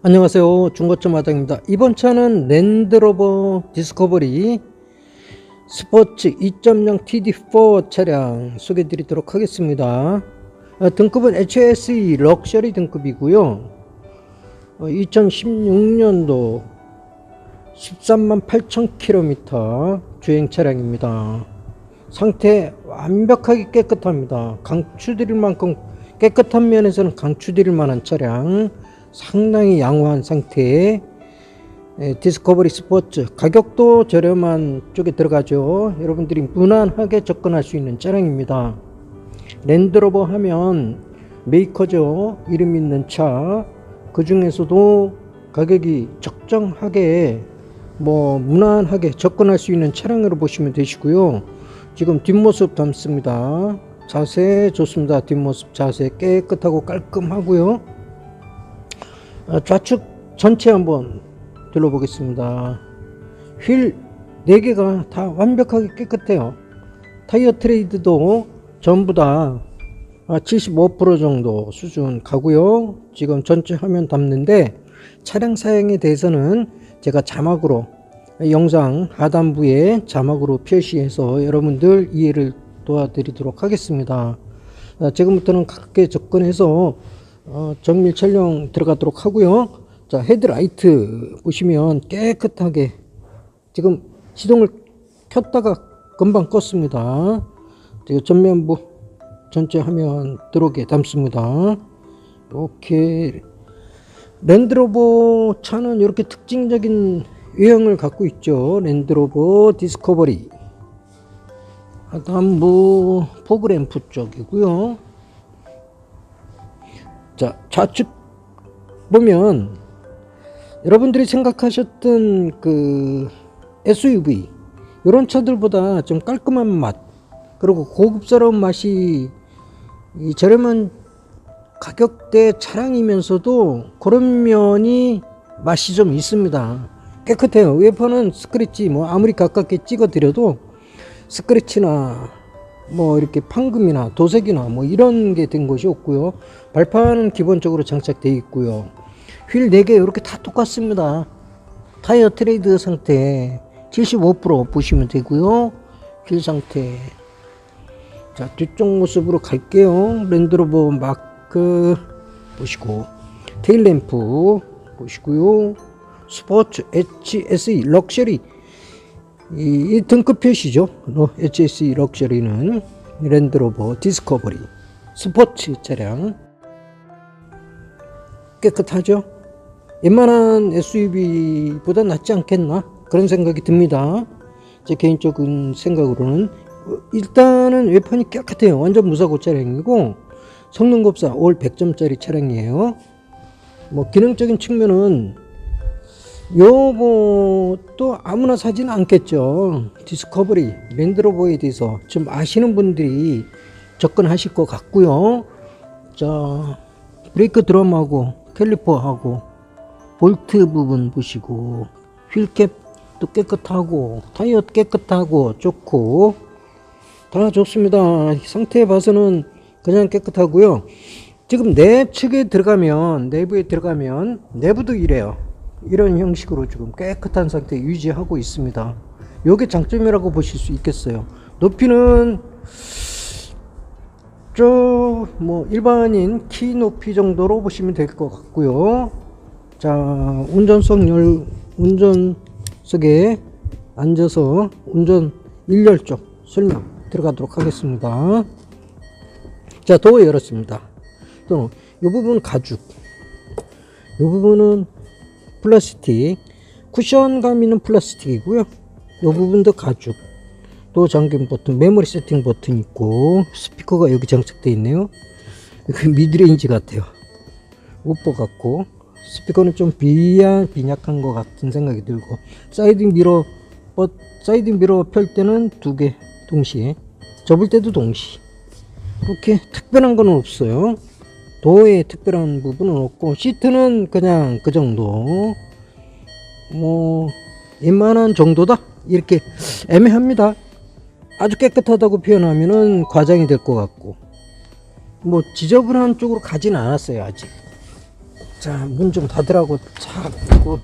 안녕하세요. 중고차 마당입니다. 이번 차는 랜드로버 디스커버리 스포츠 2.0 TD4 차량 소개해 드리도록 하겠습니다. 어, 등급은 HSE 럭셔리 등급이고요. 2016년도 13만 8천 킬로미터 주행 차량입니다. 상태 완벽하게 깨끗합니다. 강추드릴 만큼 깨끗한 면에서는 강추드릴 만한 차량 상당히 양호한 상태의 에, 디스커버리 스포츠. 가격도 저렴한 쪽에 들어가죠. 여러분들이 무난하게 접근할 수 있는 차량입니다. 랜드로버 하면 메이커죠. 이름 있는 차. 그 중에서도 가격이 적정하게 뭐 무난하게 접근할 수 있는 차량으로 보시면 되시고요. 지금 뒷모습 담습니다. 자세 좋습니다. 뒷모습 자세 깨끗하고 깔끔하고요. 어, 좌측 전체 한번 둘러보겠습니다. 휠 4개가 다 완벽하게 깨끗해요. 타이어 트레이드도 전부 다 75% 정도 수준 가고요. 지금 전체 화면 담는데 차량 사양에 대해서는 제가 자막으로 영상 하단부에 자막으로 표시해서 여러분들 이해를 도와드리도록 하겠습니다. 어, 지금부터는 가깝게 접근해서 어, 정밀 촬영 들어가도록 하고요. 자, 헤드라이트 보시면 깨끗하게 지금 시동을 켰다가 금방 껐습니다. 전면부 전체 화면 들어오게 담습니다. 이렇게 랜드로버 차는 이렇게 특징적인 외형을 갖고 있죠. 랜드로버 디스커버리. 하단부 포그램프 쪽이고요. 자, 좌측 보면 여러분들이 생각하셨던 그 SUV 이런 차들보다 좀 깔끔한 맛 그리고 고급스러운 맛이 이 저렴한 가격대 차량이면서도 그런 면이 맛이 좀 있습니다. 깨끗해요. 웨퍼는 스크래치 뭐 아무리 가깝게 찍어 드려도 스크래치나 뭐 이렇게 판금이나 도색이나 뭐 이런 게 된 것이 없고요. 발판은 기본적으로 장착되어 있고요. 휠 4개 이렇게 다 똑같습니다. 타이어 트레이드 상태 75% 보시면 되고요. 휠 상태. 자, 뒤쪽 모습으로 갈게요. 랜드로버 마크 보시고 테일 램프 보시고요. 스포츠 HSE 럭셔리 이, 이 등급 표시죠. 로- HSE 럭셔리는 랜드로버 디스커버리 스포츠 차량 깨끗하죠. 웬만한 SUV보다 낫지 않겠나 그런 생각이 듭니다. 제 개인적인 생각으로는 어, 일단은 외판이 깨끗해요. 완전 무사고 차량이고 성능 검사 올 100점짜리 차량이에요. 뭐 기능적인 측면은 요것도 아무나 사지는 않겠죠. 디스커버리 랜드로버에 대해서 좀 아시는 분들이 접근하실 것 같고요. 자 브레이크 드럼하고 캘리퍼하고 볼트 부분 보시고 휠캡도 깨끗하고 타이어 깨끗하고 좋고 다 좋습니다. 상태 봐서는 그냥 깨끗하고요. 지금 내측에 들어가면 내부에 들어가면 내부도 이래요. 이런 형식으로 지금 깨끗한 상태 유지하고 있습니다. 요게 장점이라고 보실 수 있겠어요. 높이는 저뭐 일반인 키 높이 정도로 보시면 될 것 같고요. 자 운전석 열 운전석에 앉아서 운전 1열 쪽 설명 들어가도록 하겠습니다. 자 도어 열었습니다. 또이 부분 가죽 이 부분은 플라스틱 쿠션감 있는 플라스틱이고요. 이 부분도 가죽 또 잠김 버튼 메모리 세팅 버튼 있고 스피커가 여기 장착되어 있네요. 그 미드레인지 같아요. 우퍼 같고 스피커는 좀 비야 빈약한 것 같은 생각이 들고 사이드 미러 어, 사이드 미러 펼 때는 두 개 동시에 접을 때도 동시 그렇게 특별한 건 없어요. 도어에 특별한 부분은 없고 시트는 그냥 그 정도 뭐 웬만한 정도다 이렇게 애매합니다. 아주 깨끗하다고 표현하면은 과장이 될 것 같고 뭐 지저분한 쪽으로 가지는 않았어요 아직 자, 문 좀 닫으라고 자꾸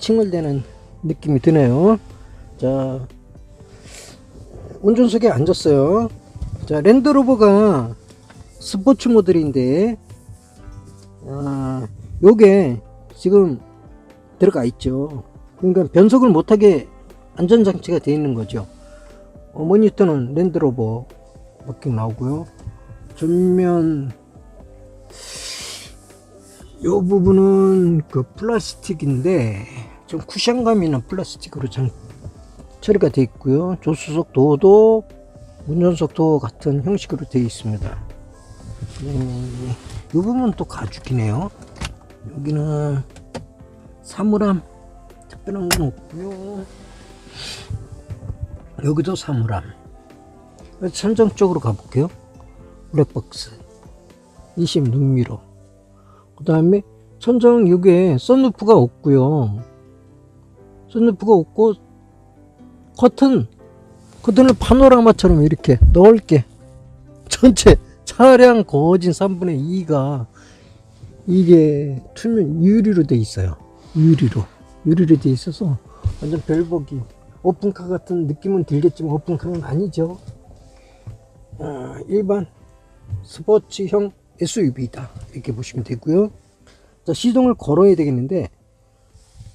칭얼대는 느낌이 드네요. 자, 운전석에 앉았어요. 자, 랜드로버가 스포츠 모델인데, 아, 요게 지금 들어가 있죠. 그러니까 변속을 못하게 안전장치가 되어 있는 거죠. 어, 모니터는 랜드로버 밖에 나오고요. 전면 요 부분은 그 플라스틱인데 좀 쿠션감 있는 플라스틱으로 장, 처리가 되어 있고요. 조수석 도어도 운전석 도어 같은 형식으로 되어 있습니다. 음, 이 부분은 또 가죽이네요. 여기는 사물함 특별한 건 없고요. 여기도 사물함. 천정 쪽으로 가볼게요. 블랙박스 20 눈미러. 그 다음에 천정 여기에 썬루프가 없고요. 썬루프가 없고 커튼 커튼을 파노라마처럼 이렇게 넓게 전체 차량 거진 3분의 2가 이게 투명 유리로 돼 있어요. 유리로 유리로 돼 있어서 완전 별보기 오픈카 같은 느낌은 들겠지만 오픈카는 아니죠. 아, 일반 스포츠형 SUV다 이렇게 보시면 되고요. 자 시동을 걸어야 되겠는데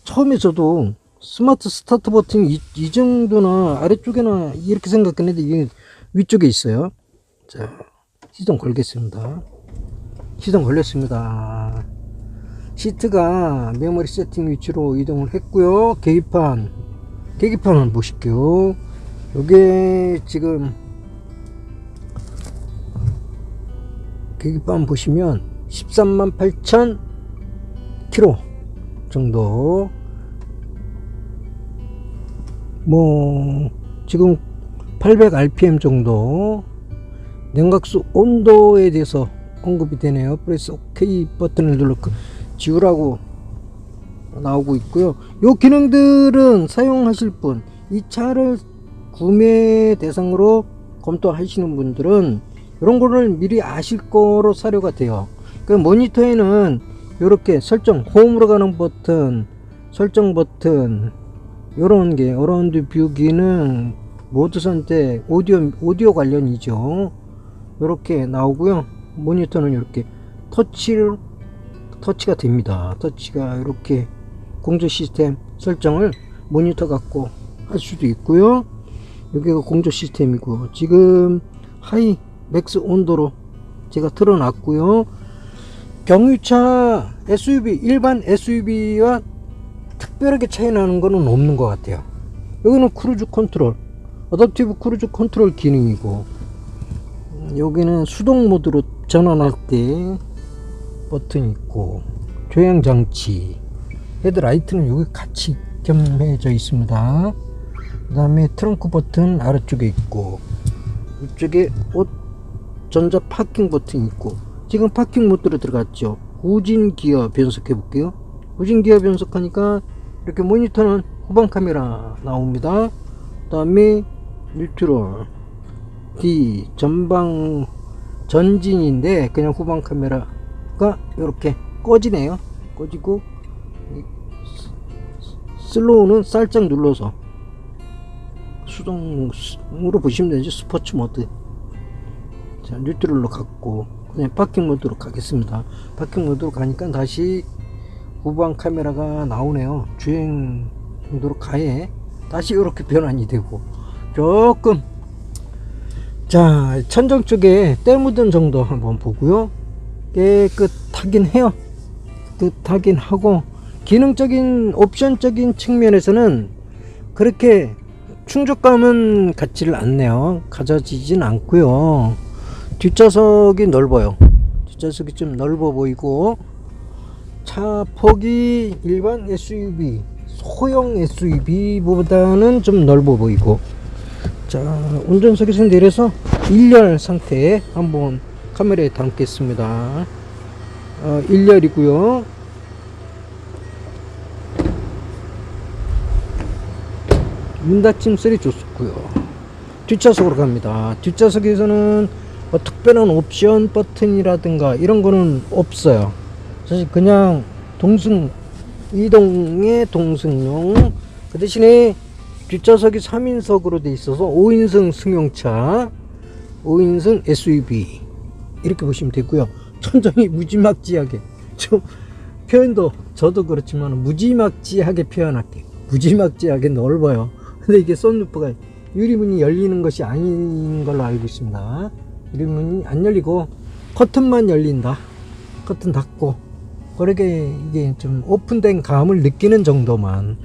처음에 저도 스마트 스타트 버튼 이 이, 이 정도나 아래쪽에나 이렇게 생각했는데 이게 위쪽에 있어요. 자 시동 걸겠습니다. 시동 걸렸습니다. 시트가 메모리 세팅 위치로 이동을 했고요. 계기판 계기판을 보실게요. 요게 지금 계기판 보시면 13만 8천 킬로 정도 뭐 지금 800 rpm 정도 냉각수 온도에 대해서 언급이 되네요 프레스 OK 버튼을 눌러 그 지우라고 나오고 있고요 요 기능들은 사용하실 분 이 차를 구매 대상으로 검토하시는 분들은 이런 거를 미리 아실 거로 사료가 돼요. 그 모니터에는 이렇게 설정, 홈으로 가는 버튼, 설정 버튼, 요런 게, 어라운드 뷰 기능, 모드 선택, 오디오, 오디오 관련이죠. 요렇게 나오고요. 모니터는 이렇게 터치를, 터치가 됩니다. 터치가 이렇게 공조 시스템 설정을 모니터 갖고 할 수도 있고요. 여기가 공조 시스템이고, 지금 하이, 맥스 온도로 제가 틀어놨고요. 경유차 SUV 일반 SUV와 특별하게 차이 나는 거는 없는 것 같아요. 여기는 크루즈 컨트롤, 어댑티브 크루즈 컨트롤 기능이고 음, 여기는 수동 모드로 전환할 때 버튼 있고 조향 장치, 헤드라이트는 여기 같이 겸해져 있습니다. 그 다음에 트렁크 버튼 아래쪽에 있고 이쪽에 옷 전자 파킹 버튼 있고 지금 파킹 모드로 들어갔죠. 후진 기어 변속해 볼게요. 후진 기어 변속하니까 이렇게 모니터는 후방 카메라 나옵니다. 그 다음에 뉴트럴 D 전방 전진인데 그냥 후방 카메라가 이렇게 꺼지네요. 꺼지고 이 슬로우는 살짝 눌러서 수동으로 보시면 되죠 스포츠 모드. 자 뉴트럴로 갔고 그냥 파킹 모드로 가겠습니다. 파킹 모드로 가니까 다시 후방 카메라가 나오네요. 주행 정도로 가해 다시 이렇게 변환이 되고 조금 자 천정 쪽에 때 묻은 정도 한번 보고요. 깨끗하긴 해요. 깨끗하긴 하고 기능적인 옵션적인 측면에서는 그렇게 충족감은 같지를 않네요. 가져지진 않고요. 뒷좌석이 넓어요. 뒷좌석이 좀 넓어 보이고 차 폭이 일반 SUV 소형 SUV보다는 좀 넓어 보이고 자 운전석에서 내려서 1열 상태 한번 카메라에 담겠습니다. 어, 1열이고요. 문 닫힘 소리 좋고요 뒷좌석으로 갑니다. 뒷좌석에서는 뭐 특별한 옵션 버튼이라든가 이런 거는 없어요. 사실 그냥 동승 이동의 동승용. 그 대신에 뒷좌석이 3인석으로 돼 있어서 5인승 승용차 5인승 SUV 이렇게 보시면 되고요. 천장이 무지막지하게. 좀 표현도 저도 그렇지만 무지막지하게 표현할게요. 무지막지하게 넓어요. 근데 이게 썬루프가 유리문이 열리는 것이 아닌 걸로 알고 있습니다. 유리문이 안 열리고 커튼만 열린다. 커튼 닫고. 그렇게 이게 좀 오픈된 감을 느끼는 정도만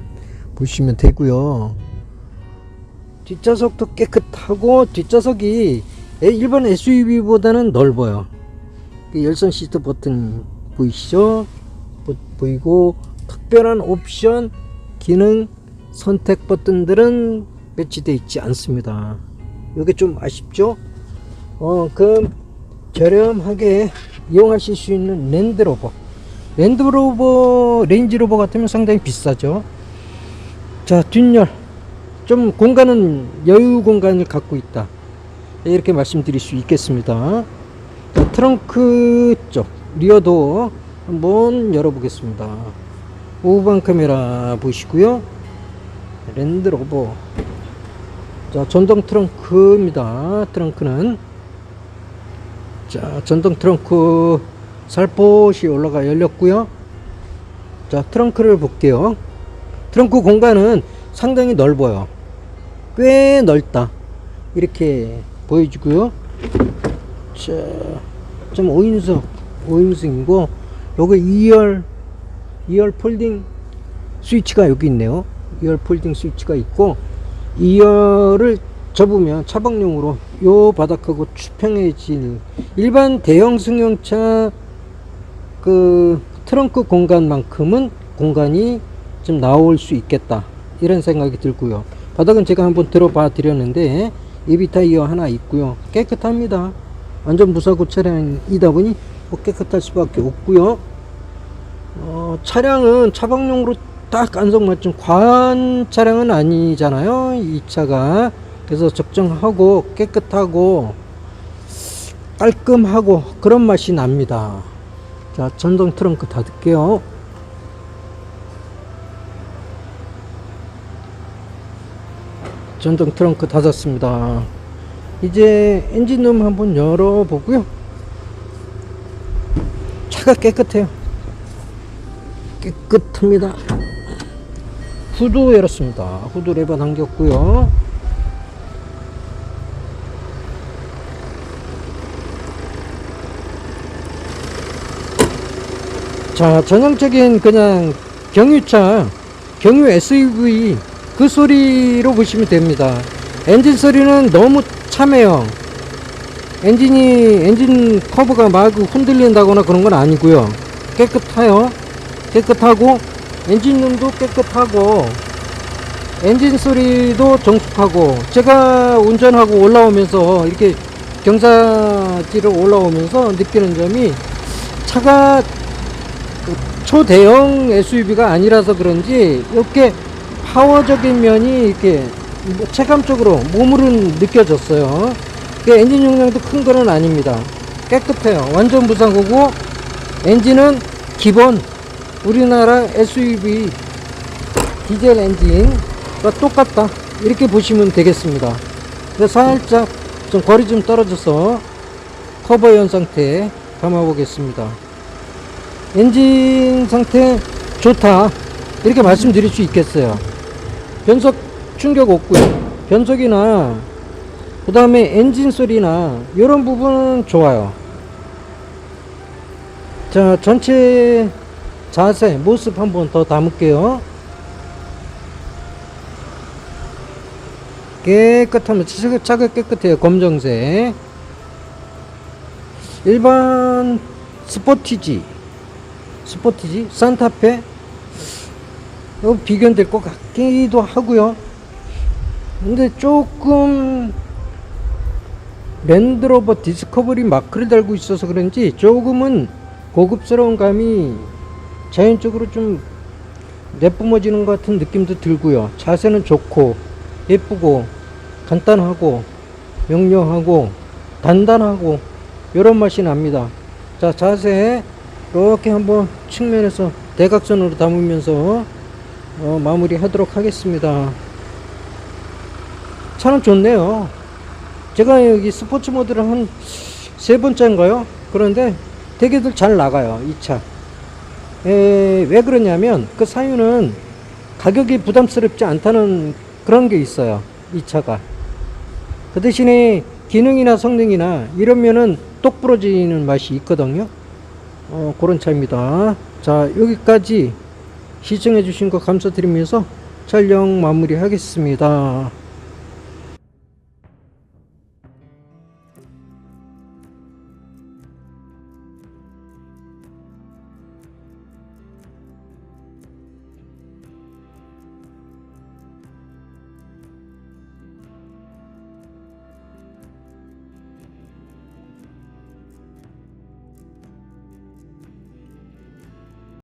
보시면 되고요 뒷좌석도 깨끗하고 뒷좌석이 일반 SUV보다는 넓어요. 그 열선 시트 버튼 보이시죠? 보, 보이고 특별한 옵션 기능 선택 버튼들은 배치되어 있지 않습니다. 이게 좀 아쉽죠? 어, 그 저렴하게 이용하실 수 있는 랜드로버. 랜드로버 레인지로버 같으면 상당히 비싸죠? 자 뒷열 좀 공간은 여유 공간을 갖고 있다. 이렇게 말씀드릴 수 있겠습니다. 자, 트렁크 쪽 리어도 한번 열어보겠습니다. 우방 카메라 보시고요. 랜드로버. 자 전동 트렁크입니다. 트렁크는. 자 전동 트렁크 살포시 올라가 열렸고요. 자 트렁크를 볼게요. 트렁크 공간은 상당히 넓어요 꽤 넓다. 이렇게 보여주고요. 자 좀 5인승 5인승이고 요거 2열 2열 폴딩 스위치가 여기 있네요. 2열 폴딩 스위치가 있고 2열을 접으면 차박용으로 요 바닥하고 추평해질 일반 대형 승용차 그 트렁크 공간만큼은 공간이 좀 나올 수 있겠다. 이런 생각이 들고요 바닥은 제가 한번 들어봐 드렸는데 예비 타 이어 하나 있고요. 깨끗합니다. 완전 무사고 차량이다 보니 뭐 깨끗할 수밖에 없고요. 어, 차량은 차박용으로 딱 안성맞춤 과한 차량은 아니잖아요 이 차가. 그래서 적정하고 깨끗하고 깔끔하고 그런 맛이 납니다. 자 전동 트렁크 닫을게요 전동 트렁크 닫았습니다. 이제 엔진룸 한번 열어보고요. 차가 깨끗해요. 깨끗합니다. 후드 열었습니다. 후드 레버 당겼고요. 자 전형적인 그냥 경유차 경유 SUV 그 소리로 보시면 됩니다. 엔진 소리는 너무 참해요. 엔진이 엔진 커브가 막 흔들린다거나 그런 건 아니고요. 깨끗해요. 깨끗하고 엔진룸도 깨끗하고 엔진 소리도 정숙하고 제가 운전하고 올라오면서 이렇게 경사지를 올라오면서 느끼는 점이 차가 그 초대형 SUV가 아니라서 그런지 이렇게 파워적인 면이 이렇게 뭐 체감적으로 몸으로 느껴졌어요. 그 엔진 용량도 큰 거는 아닙니다. 깨끗해요. 완전 무사고고 엔진은 기본 우리나라 SUV 디젤 엔진과 똑같다. 이렇게 보시면 되겠습니다. 근데 살짝 좀 거리 좀 떨어져서 커버 연 상태 담아 보겠습니다. 엔진 상태 좋다. 이렇게 말씀드릴 수 있겠어요. 변속 충격 없고요. 변속이나 그 다음에 엔진 소리나 이런 부분은 좋아요. 자 전체 자세 모습 한번 더 담을게요. 깨끗하면 차가, 깨끗해요. 검정색. 일반 스포티지 스포티지 산타페 비견될 것 같기도 하고요. 근데 조금 랜드로버 디스커버리 마크를 달고 있어서 그런지 조금은 고급스러운 감이 자연적으로 좀 내뿜어지는 것 같은 느낌도 들고요. 자세는 좋고 예쁘고 간단하고 명료하고 단단하고 이런 맛이 납니다. 자 자세 이렇게 한번 측면에서 대각선으로 담으면서 어, 마무리 하도록 하겠습니다. 차는 좋네요. 제가 여기 스포츠 모드를 한 세 번째인가요? 그런데 되게들 잘 나가요, 이 차. 에, 왜 그러냐면 그 사유는 가격이 부담스럽지 않다는 그런 게 있어요, 이 차가. 그 대신에 기능이나 성능이나 이러면은 똑 부러지는 맛이 있거든요. 어, 그런 차입니다. 자, 여기까지 시청해 주신 거 감사드리면서 촬영 마무리 하겠습니다.